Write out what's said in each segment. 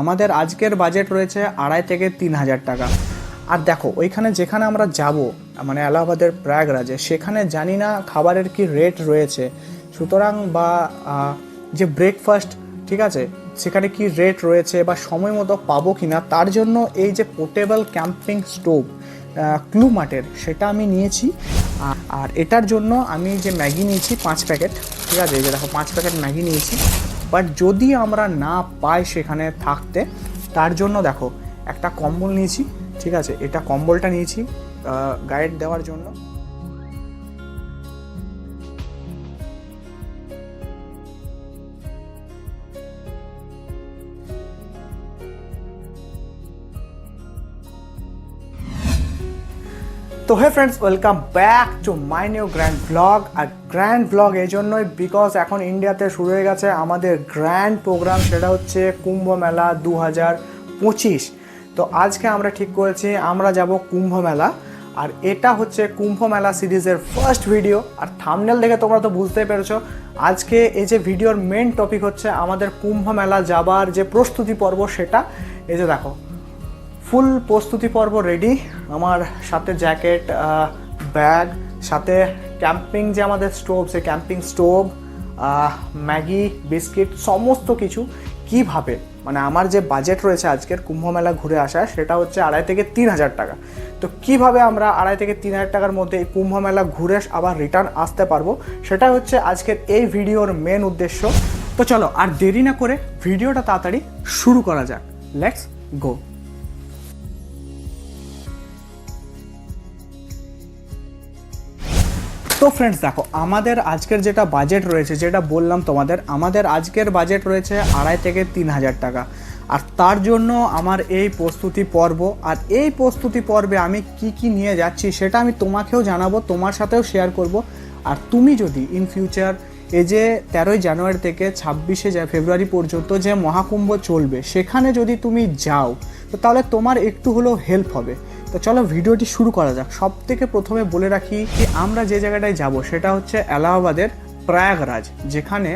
আমাদের আজকের বাজেট রয়েছে আড়াই থেকে তিন হাজার টাকা। আর দেখো, ওইখানে যেখানে আমরা যাব মানে এলাহাবাদের প্রয়াগরাজে, সেখানে জানি না খাবারের কি রেট রয়েছে। সুতরাং বা যে ব্রেকফাস্ট ঠিক আছে, সেখানে কি রেট রয়েছে বা সময় মতো পাবো কি না তার জন্য এই যে পোর্টেবল ক্যাম্পিং স্টোভ ক্লু মার্টের সেটা আমি নিয়েছি। আর এটার জন্য আমি যে ম্যাগি নিয়েছি, পাঁচ প্যাকেট, ঠিক আছে যে দেখো, পাঁচ প্যাকেট ম্যাগি নিয়েছি। বাট যদি আমরা না পাই সেখানে থাকতে, তার জন্য দেখো, একটা কম্বল নিয়েছি, ঠিক আছে? এটা কম্বলটা নিয়েছি গাইড দেওয়ার জন্য। তো hey friends welcome back to my new grand blog R grand blog এই জন্যই বিকজ এখন ইন্ডিয়াতে শুরু হয়ে গেছে আমাদের গ্র্যান্ড প্রোগ্রাম সেটা হচ্ছে কুম্ভ মেলা দু হাজার পঁচিশ। তো আজকে আমরা ঠিক করেছি, আমরা যাব কুম্ভ মেলা। আর এটা হচ্ছে কুম্ভ মেলা সিরিজের ফার্স্ট ভিডিও আর থামনেল দেখে তোমরা তো বুঝতেই পেরেছ, আজকে এই যে ভিডিওর মেন টপিক হচ্ছে আমাদের কুম্ভ মেলা যাবার যে প্রস্তুতি পর্ব, সেটা। এই যে দেখো ফুল প্রস্তুতি পর্ব রেডি আমার সাথে জ্যাকেট ব্যাগ সাথে ক্যাম্পিং যে আমাদের স্টোভ সে ক্যাম্পিং স্টোভ ম্যাগি, বিস্কিট, সমস্ত কিছু কীভাবে? মানে আমার যে বাজেট রয়েছে আজকের কুম্ভ মেলা ঘুরে আসা, সেটা হচ্ছে আড়াই থেকে তিন হাজার টাকা। তো কীভাবে আমরা আড়াই থেকে তিন হাজার টাকার মধ্যে এই কুম্ভ মেলা ঘুরে আবার রিটার্ন আসতে পারব, সেটা হচ্ছে আজকের এই ভিডিওর মেন উদ্দেশ্য। তো চলো আর দেরি না করে ভিডিওটা তাড়াতাড়ি শুরু করা যাক। লেটস গো তো ফ্রেন্ডস দেখো, আমাদের আজকের যেটা বাজেট রয়েছে, যেটা বললাম তোমাদের, আমাদের আজকের বাজেট রয়েছে আড়াই থেকে তিন হাজার টাকা। আর তার জন্য আমার এই প্রস্তুতি পর্ব, আর এই প্রস্তুতি পর্বে আমি কি কি নিয়ে যাচ্ছি সেটা আমি তোমাকেও জানাব, তোমার সাথেও শেয়ার করব। আর তুমি যদি ইন ফিউচার এই যে তেরোই জানুয়ারি থেকে ছাব্বিশে ফেব্রুয়ারি পর্যন্ত যে মহাকুম্ভ চলবে, সেখানে যদি তুমি যাও, তো তাহলে তোমার একটু হলেও হেল্প হবে। তো চলো ভিডিওটি শুরু করা যাক। সব থেকে প্রথমে বলে রাখি যে আমরা যে জায়গাটায় যাব, সেটা হচ্ছে এলাহাবাদের প্রয়াগরাজ, যেখানে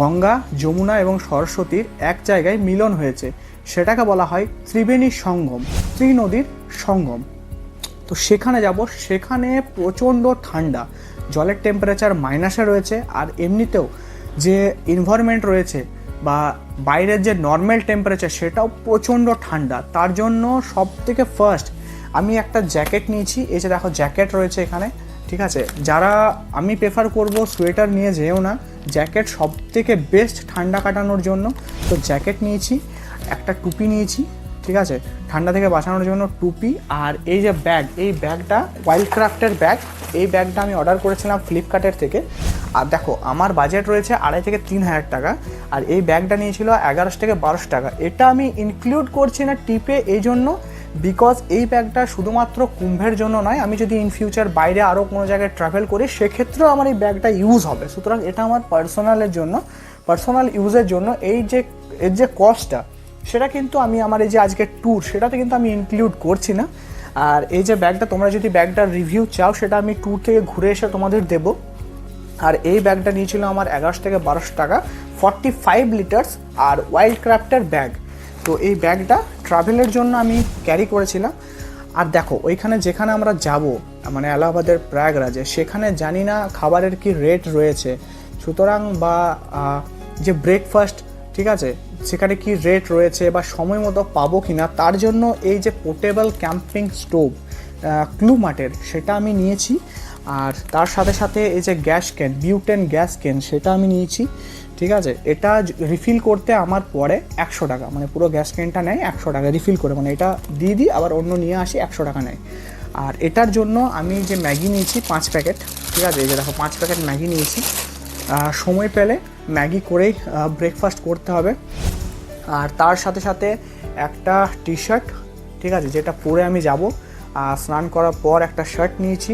গঙ্গা, যমুনা এবং সরস্বতীর এক জায়গায় মিলন হয়েছে। সেটাকে বলা হয় ত্রিবেণী সঙ্গম, ত্রিনদীর সঙ্গম। তো সেখানে যাব, সেখানে প্রচণ্ড ঠান্ডা, জলের টেম্পারেচার মাইনাসে রয়েছে, আর এমনিতেও যে এনভায়রনমেন্ট রয়েছে বা বাইরের যে নর্মাল টেম্পারেচার সেটাও প্রচণ্ড ঠান্ডা। তার জন্য সব থেকে ফার্স্ট আমি একটা জ্যাকেট নিয়েছি, এই যে দেখো জ্যাকেট রয়েছে এখানে, ঠিক আছে? যারা, আমি প্রেফার করব সোয়েটার নিয়ে যেও না, জ্যাকেট সব থেকে বেস্ট ঠান্ডা কাটানোর জন্য। তো জ্যাকেট নিয়েছি, একটা টুপি নিয়েছি, ঠিক আছে? ঠান্ডা থেকে বাঁচানোর জন্য টুপি আর এই যে ব্যাগ এই ব্যাগটা ওয়াইল্ড ক্রাফটের ব্যাগ এই ব্যাগটা আমি অর্ডার করেছিলাম ফ্লিপকার্টের থেকে। আর দেখো, আমার বাজেট রয়েছে আড়াই থেকে তিন হাজার টাকা, আর এই ব্যাগটা নিয়েছিল এগারোশো থেকে বারোশো টাকা। এটা আমি ইনক্লুড করছি না টিপে, এই জন্য বিকজ এই ব্যাগটা শুধুমাত্র কুম্ভের জন্য নয়, আমি যদি ইন ফিউচার বাইরে আরও কোনো জায়গায় ট্রাভেল করি, সেক্ষেত্রেও আমার এই ব্যাগটা ইউজ হবে। সুতরাং এটা আমার পার্সোনালের জন্য পার্সোনাল ইউজের জন্য এই যে, এর যে কস্টটা সেটা কিন্তু আমি আমার এই যে আজকের ট্যুর সেটাতে কিন্তু আমি ইনক্লুড করছি না। আর এই যে ব্যাগটা, তোমরা যদি ব্যাগটার রিভিউ চাও, সেটা আমি ট্যুর থেকে ঘুরে এসে তোমাদের দেবো। আর এই ব্যাগটা নিয়েছিল আমার এগারোশো থেকে বারোশো টাকা ফর্টি ফাইভ লিটার্স আর ওয়াইল্ড ক্রাফটের ব্যাগ তো এই ব্যাগটা ট্রাভেলের জন্য আমি ক্যারি করেছিলাম। আর দেখো, ওইখানে যেখানে আমরা যাব মানে এলাহাবাদের প্রয়াগরাজে, সেখানে জানি না খাবারের কি রেট রয়েছে। সুতরাং বা যে ব্রেকফাস্ট ঠিক আছে, সেখানে কি রেট রয়েছে বা সময় মতো পাবো কি না তার জন্য এই যে পোর্টেবল ক্যাম্পিং স্টোভ ক্লু মার্টের সেটা আমি নিয়েছি। আর তার সাথে সাথে এই যে gas can butane gas can সেটা আমি নিয়েছি, ঠিক আছে? এটা রিফিল করতে আমার পরে একশো টাকা মানে পুরো গ্যাস ক্যানটা নেয় একশো টাকা রিফিল করে মানে এটা দিয়ে দিই, আবার অন্য নিয়ে আসি একশো টাকা নেয়। আর এটার জন্য আমি যে ম্যাগি নিয়েছি, পাঁচ প্যাকেট, ঠিক আছে? এই যে দেখো, পাঁচ প্যাকেট ম্যাগি নিয়েছি। সময় পেলে ম্যাগি করেই ব্রেকফাস্ট করতে হবে। আর তার সাথে সাথে একটা টি শার্ট ঠিক আছে? যেটা পরে আমি যাব। আর স্নান করার পর একটা শার্ট নিয়েছি।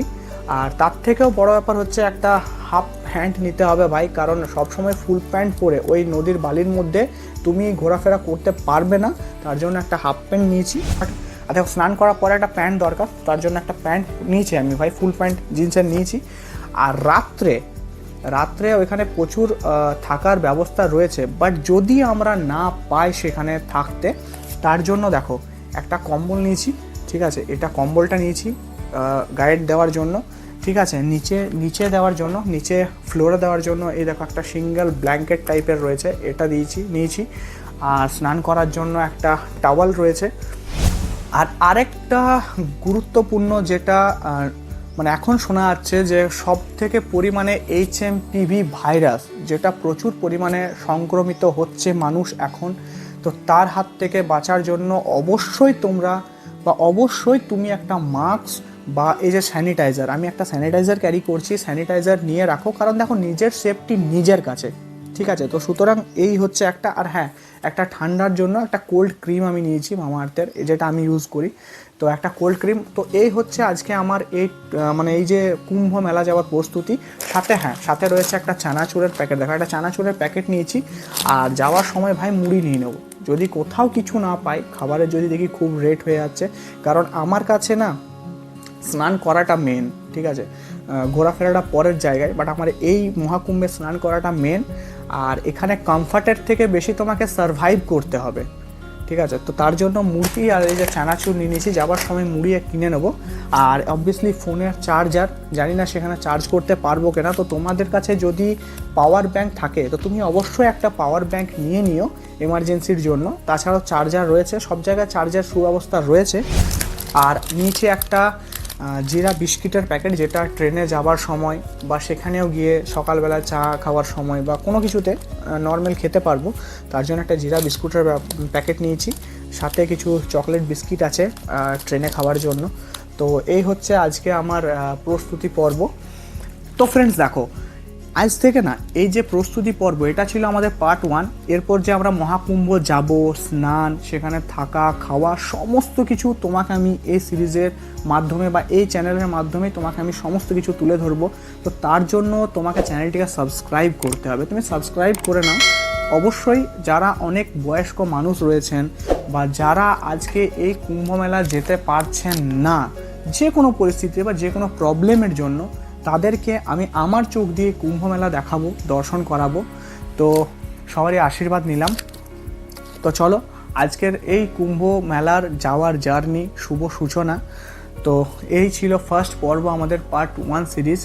আর তার থেকেও বড় ব্যাপার হচ্ছে একটা হাফ প্যান্ট নিতে হবে ভাই, কারণ সবসময় ফুল প্যান্ট পরে ওই নদীর বালির মধ্যে তুমি ঘোরাফেরা করতে পারবে না, তার জন্য একটা হাফ প্যান্ট নিয়েছি। আর দেখো, স্নান করার পরে একটা প্যান্ট দরকার, তার জন্য একটা প্যান্ট নিয়েছি আমি ভাই, ফুল প্যান্ট জিন্সের নিয়েছি। আর রাত্রে রাত্রে ওইখানে প্রচুর থাকার ব্যবস্থা রয়েছে বাট যদি আমরা না পাই সেখানে থাকতে, তার জন্য দেখো, একটা কম্বল নিয়েছি, ঠিক আছে, এটা কম্বলটা নিয়েছি। গাইড দেওয়ার জন্য, ঠিক আছে? নিচে নিচে দেওয়ার জন্য, নিচে ফ্লোরে দেওয়ার জন্য এই দেখো একটা সিঙ্গেল ব্ল্যাঙ্কেট টাইপের রয়েছে, এটা দিয়েছি, নিয়েছি। আর স্নান করার জন্য একটা টাওয়াল রয়েছে। আর আরেকটা গুরুত্বপূর্ণ যেটা মানে এখন শোনা যাচ্ছে যে সব থেকে পরিমাণে এইচ এম পিভি ভাইরাস যেটা প্রচুর পরিমাণে সংক্রমিত হচ্ছে মানুষ এখন, তো তার হাত থেকে বাঁচার জন্য অবশ্যই তোমরা বা অবশ্যই তুমি একটা মাস্ক বা এই যে স্যানিটাইজার আমি একটা স্যানিটাইজার ক্যারি করছি স্যানিটাইজার নিয়ে রাখো, কারণ দেখো নিজের সেফটি নিজের কাছে, ঠিক আছে? তো সুতরাং এই হচ্ছে একটা, আর হ্যাঁ একটা ঠান্ডার জন্য একটা কোল্ড ক্রিম আমি নিয়েছি মামা আর্থের যেটা আমি ইউজ করি। তো একটা কোল্ড ক্রিম তো এই হচ্ছে আজকে আমার এই মানে এই যে কুম্ভ মেলা যাওয়ার প্রস্তুতি। সাথে হ্যাঁ সাথে রয়েছে একটা চানাচুরের প্যাকেট দেখো একটা চানাচুরের প্যাকেট নিয়েছি, আর যাওয়ার সময় ভাই মুড়ি নিয়ে নেব। যদি কোথাও কিছু না পাই, খাবারের যদি দেখি খুব রেট হয়ে যাচ্ছে, কারণ আমার কাছে না স্নান করাটা মেন ঠিক আছে? ঘোরাফেরাটা পরের জায়গায় বাট আমার এই মহাকুম্ভে স্নান করাটা মেন আর এখানে কমফর্টের থেকে বেশি তোমাকে সারভাইভ করতে হবে, ঠিক আছে? তো তার জন্য মুড়ি আর এই যে চানাচুর নিয়ে নিয়েছি, যাবার সময় মুড়ি কিনে নেব। আর অবভিয়াসলি ফোনের চার্জার জানি না সেখানে চার্জ করতে পারব কিনা, তো তোমাদের কাছে যদি পাওয়ার ব্যাংক থাকে, তো তুমি অবশ্যই একটা পাওয়ার ব্যাংক নিয়ে নিও এমার্জেন্সির জন্য। তাছাড়াও চার্জার রয়েছে, সব জায়গায় চার্জার সুব্যবস্থা রয়েছে। আর নিচে একটা জিরা বিস্কিটের প্যাকেট যেটা ট্রেনে যাবার সময় বা সেখানেও গিয়ে সকালবেলা চা খাওয়ার সময় বা কোনো কিছুতে নর্মাল খেতে পারব। তার জন্য একটা জিরা বিস্কুটের প্যাকেট নিয়েছি। সাথে কিছু চকলেট বিস্কিট আছে ট্রেনে খাওয়ার জন্য। তো এই হচ্ছে আজকে আমার প্রস্তুতি পর্ব। তো ফ্রেন্ডস দেখো আজ থেকে না, এই যে প্রস্তুতি পর্ব, এটা ছিল আমাদের পার্ট ওয়ান এরপর যে আমরা মহাকুম্ভ যাব, স্নান, সেখানে থাকা, খাওয়া, সমস্ত কিছু তোমাকে আমি এই সিরিজের মাধ্যমে বা এই চ্যানেলের মাধ্যমে তোমাকে আমি সমস্ত কিছু তুলে ধরবো। তো তার জন্য তোমাকে চ্যানেলটিকে সাবস্ক্রাইব করতে হবে। তুমি সাবস্ক্রাইব করে নাও। অবশ্যই যারা অনেক বয়স্ক মানুষ রয়েছেন বা যারা আজকে এই কুম্ভ মেলা যেতে পারছেন না, যে কোনো পরিস্থিতিতে বা যে কোনো প্রবলেমের জন্য তাদেরকে আমি আমার চোখ দিয়ে কুম্ভ মেলা দেখাবো, দর্শন করাবো। তো সবারই আশীর্বাদ নিলাম। তো চলো, আজকের এই কুম্ভ মেলার যাওয়ার জার্নি শুভ সূচনা। তো এই ছিল ফার্স্ট পর্ব আমাদের পার্ট ওয়ান সিরিজ